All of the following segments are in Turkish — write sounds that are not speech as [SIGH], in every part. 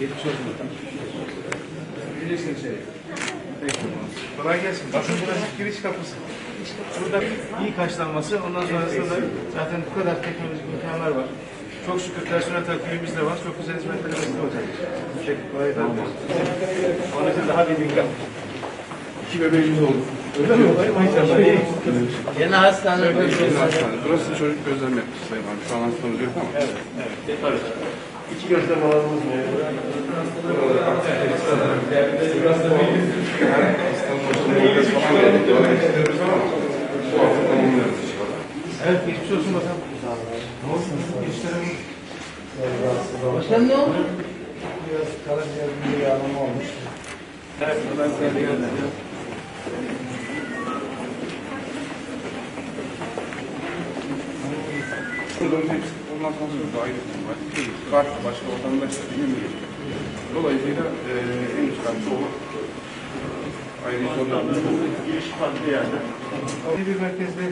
Geçmiş olsun. Gireceksin içeri. Peki. Kolay gelsin. Bakın burası giriş kapısı. Burada iyi karşılanması, ondan sonrasında da zaten bu kadar teknolojik imkanlar var. Çok şükür personel takvimimiz de var. Çok güzel hizmetlerimiz de olacak. Kolay gelsin. Onun için daha bir dikkat. İki bebeğimiz oldu. Öyle mi? Maşallah. iyi. Yeni hastane Yeni hastane. Burası çocuk gözlem yapmış Sayın abi. Şu an hastamız yok ama. Evet, evet. Tabii. İki hafta tamamlıyoruz inşallah. Evet, geçmiş olsun bakalım. Ne oldu? İşlerim Başkan ne oldu? Biraz karaciğerimde bir yanılma olmuş. Evet, buradan size gönderiyorum. Buradan hepsi ondan sonra da ayrı bir var. Farklı başka vatandaşlar bilmiyor. Dolayısıyla e, en üst kat çoğu ayrı konular. Giriş farklı yerde. Yeni bir merkezde,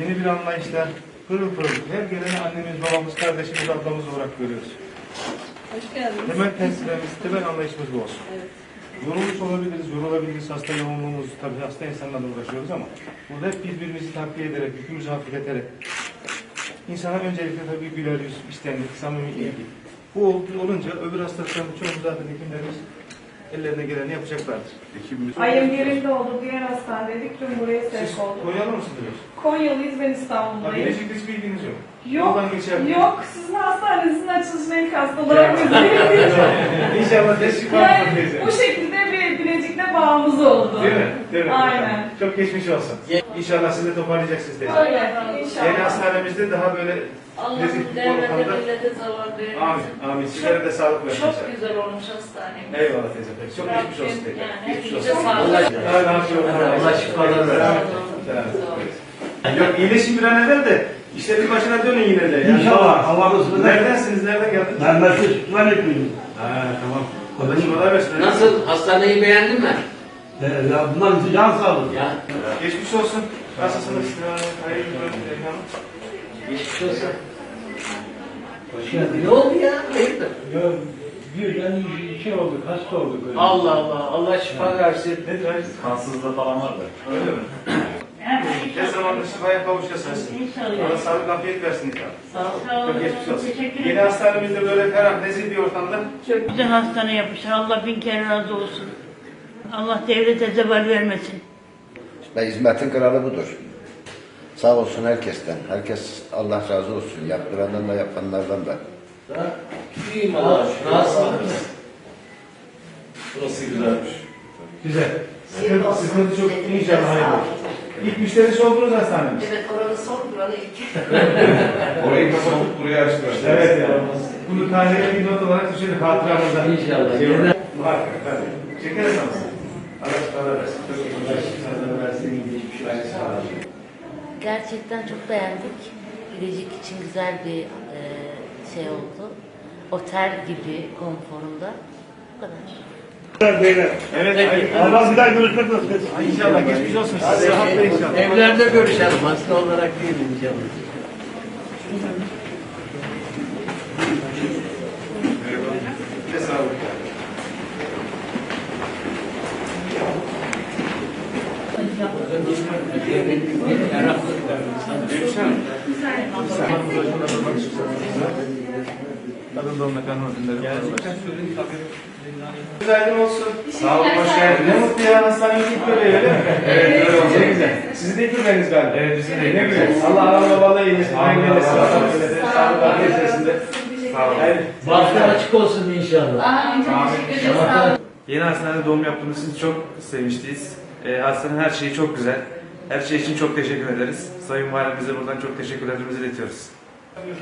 yeni bir anlayışla pırıl pırıl her geleni annemiz, babamız, kardeşimiz, ablamız olarak görüyoruz. Hoş geldiniz. Temel prensiplerimiz, temel anlayışımız bu olsun. Evet. Yorulmuş olabiliriz, yorulabiliriz, hasta yoğunluğumuz, tabii hasta insanlarla uğraşıyoruz ama burada hep birbirimizi takviye ederek, yükümüzü hafifleterek, insana öncelikle tabii güler yüz, istenlik, samimi ilgi. Bu ol- olunca öbür hastalıkların çoğunu zaten hekimlerimiz ellerine geleni yapacaklardır. Ekibimiz Ayın birinde oldu diğer hastanedeydik. Dün buraya Siz sevk olduk. Konyalı mısınız? Konyalıyız ben İstanbul'dayım. Bilecik'te hiç bilginiz yok. Yok, Yoldan geçer. yok. Sizin hastanenizin açılışına ilk hasta olarak [LAUGHS] biz değiliz. İnşallah destek var Yani teyze. bu şekilde bağımız oldu. Değil mi? Değil mi? Aynen. Çok geçmiş olsun. İnşallah siz de toparlayacaksınız teyze. Öyle Yeni inşallah. hastanemizde daha böyle Allah'ın Rezil devlete ortamda- millete zavallı amin, amin. Sizlere de sağlık versin Çok inşallah. güzel olmuş hastanemiz. Eyvallah teyze. peki. Çok geçmiş olsun Rabbim teyze. yani Geçmiş olsun. sağlık. Allah Allah şifalar versin. Yok iyileşin bir an evvel de işte bir başına dönün yine de. Yani. İnşallah. Allah razı olsun. Neredensiniz? Nereden geldiniz? Ben Merkez Sütmen Ekmeğiyim. Ha tamam. Şifalar versin. Nasıl? Hastaneyi beğendin mi? Ee, ya bunlar bizi can sağlık. Ya Geçmiş olsun. Nasılsınız? Hayırlı geçmiş olsun. Hoş geldin. Ne oldu ya? Hayırdır? Ya birden şey olduk, hasta olduk. Öyle. Allah Allah. Allah şifa versin. Nedir hayır? Kansızlığı falan var da. Öyle mi? Ne zamandır şifaya kavuşasınız. Allah sağlık afiyet versin inşallah. Çok geçmiş olsun. Yeni hastanemizde böyle ferah, nezih bir ortamda Çok güzel hastane yapmışlar. Allah bin kere razı olsun. Allah devlete zeval vermesin. Ve hizmetin kralı budur. Sağ olsun herkesten. Herkes Allah razı olsun. Yaptırandan da yapanlardan da. Rahatsız Burası güzelmiş. güzel. Sıkıntı, sıkıntı çok inşallah hayırlı. İlk müşterisi oldunuz hastanemiz. Evet oranı son buranı ilk. [LAUGHS] orayı kapatıp buraya açtılar. Evet ya. Bunu tarihe bir not olarak düşelim hatıramızda. İnşallah. Muhakkak tabii. Çekeriz ama. Geçmiş. Gerçekten çok beğendik. Bilecik için güzel bir e, şey oldu. Otel gibi konforunda. Bu kadar. Evet. Allah bir daha görüşmek nasip etsin. İnşallah geçmiş olsun. Size inşallah. Evlerde görüşelim. Hasta olarak değil inşallah. Ne sağlık. Kadın doğum mekanı hanımefendileri. Güzel olsun. Sağ olun, hoş geldiniz. Ne mutlu ya, hastanenin ilk bebeği öyle mi? Evet, öyle oldu. Ne güzel. Sizin de ilk bebeğiniz galiba. Evet, bizim de. Ne güzel. Allah Allah babalığı iyilesin. Amin. Sağlık, afiyet içerisinde. Sağ olun. Bahtı açık olsun inşallah. Amin. Sağ olun. Yeni hastanede doğum yaptığımız için çok sevinçliyiz. Ee, hastanın her şeyi çok güzel. Her şey için çok teşekkür ederiz. Sayın Valimize buradan çok teşekkürlerimizi iletiyoruz.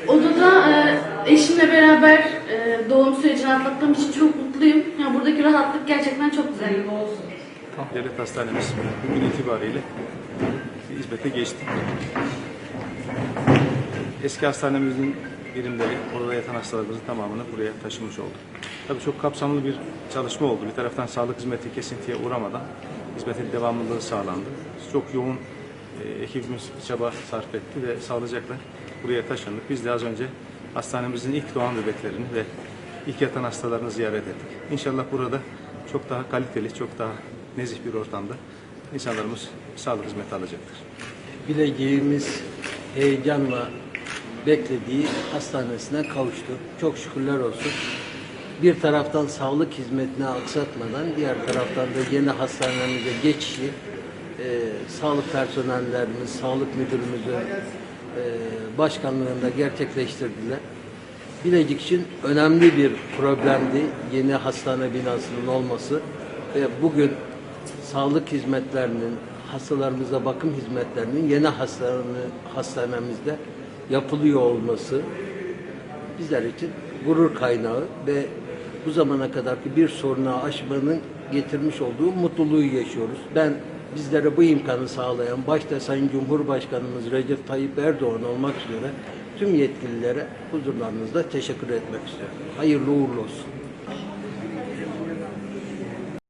Odada e, eşimle beraber e, doğum sürecini atlattığım için çok mutluyum. Yani buradaki rahatlık gerçekten çok güzel. Devlet hastanemiz bugün itibariyle hizmete geçti. Eski hastanemizin birimleri, orada yatan hastalarımızın tamamını buraya taşımış olduk. Tabii çok kapsamlı bir çalışma oldu. Bir taraftan sağlık hizmeti kesintiye uğramadan hizmetin devamlılığı sağlandı. Çok yoğun e, ekibimiz çaba sarf etti ve sağlıcakla buraya taşındık. Biz de az önce hastanemizin ilk doğan bebeklerini ve ilk yatan hastalarını ziyaret ettik. İnşallah burada çok daha kaliteli, çok daha nezih bir ortamda insanlarımız sağlık hizmeti alacaktır. Bileceğimiz heyecanla beklediği hastanesine kavuştu. Çok şükürler olsun. Bir taraftan sağlık hizmetini aksatmadan diğer taraftan da yeni hastanemize geçişi e, sağlık personellerimiz, sağlık müdürümüzün e, başkanlığında gerçekleştirdiler. Bilecik için önemli bir problemdi yeni hastane binasının olması ve bugün sağlık hizmetlerinin, hastalarımıza bakım hizmetlerinin yeni hastane, hastanemizde yapılıyor olması bizler için gurur kaynağı ve bu zamana kadarki bir sorunu aşmanın getirmiş olduğu mutluluğu yaşıyoruz. Ben bizlere bu imkanı sağlayan başta Sayın Cumhurbaşkanımız Recep Tayyip Erdoğan olmak üzere tüm yetkililere huzurlarınızda teşekkür etmek istiyorum. Hayırlı uğurlu olsun.